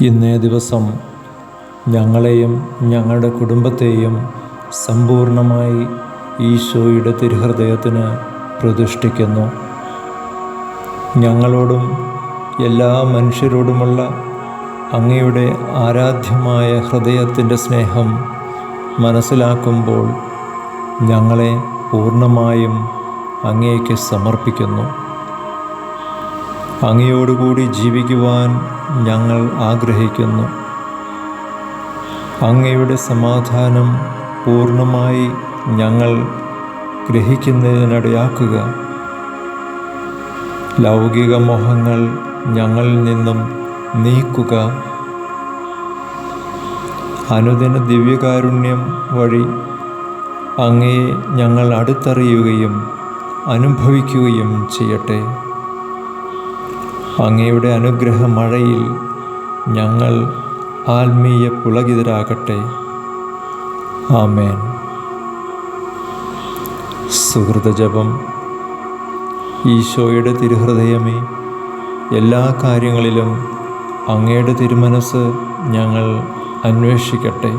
ഇന്നേ ദിവസം ഞങ്ങളെയും ഞങ്ങളുടെ കുടുംബത്തെയും സമ്പൂർണമായി ഈശോയുടെ തിരുഹൃദയത്തിന് പ്രതിഷ്ഠിക്കുന്നു. ഞങ്ങളോടും എല്ലാ മനുഷ്യരോടുമുള്ള അങ്ങയുടെ ആരാധ്യമായ ഹൃദയത്തിന്റെ സ്നേഹം മനസ്സിലാക്കുമ്പോൾ ഞങ്ങളെ പൂർണമായും അങ്ങേക്ക് സമർപ്പിക്കുന്നു. അങ്ങയോടുകൂടി ജീവിക്കുവാൻ ഞങ്ങൾ ആഗ്രഹിക്കുന്നു. അങ്ങയുടെ സമാധാനം പൂർണമായി ഞങ്ങൾ ഗ്രഹിക്കുന്നതിനിടയാക്കുക. ലൗകിക മോഹങ്ങൾ ഞങ്ങളിൽ നിന്നും നീക്കുക. അനുദിന ദിവ്യകാരുണ്യം വഴി അങ്ങയെ ഞങ്ങൾ അടുത്തറിയുകയും അനുഭവിക്കുകയും ചെയ്യട്ടെ. അങ്ങയുടെ അനുഗ്രഹ മഴയിൽ ഞങ്ങൾ ആത്മീയ പുളകിതരാകട്ടെ. ആമേൻ. സുഹൃതജപം. ഈശോയുടെ തിരുഹൃദയമേ എല്ലാ കാര്യങ്ങളിലും അങ്ങയുടെ തിരുമനസ് ഞങ്ങൾ അന്വേഷിക്കട്ടെ.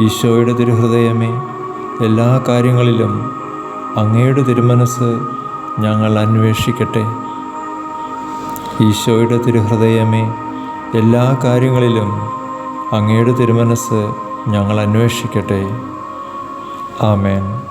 ഈശോയുടെ തിരുഹൃദയമേ എല്ലാ കാര്യങ്ങളിലും അങ്ങയുടെ തിരുമനസ് ഞങ്ങൾ അന്വേഷിക്കട്ടെ. ഈശോയുടെ തിരുഹൃദയമേ എല്ലാ കാര്യങ്ങളിലും അങ്ങയുടെ തിരുമനസ് ഞങ്ങൾ അന്വേഷിക്കട്ടെ. ആമേൻ.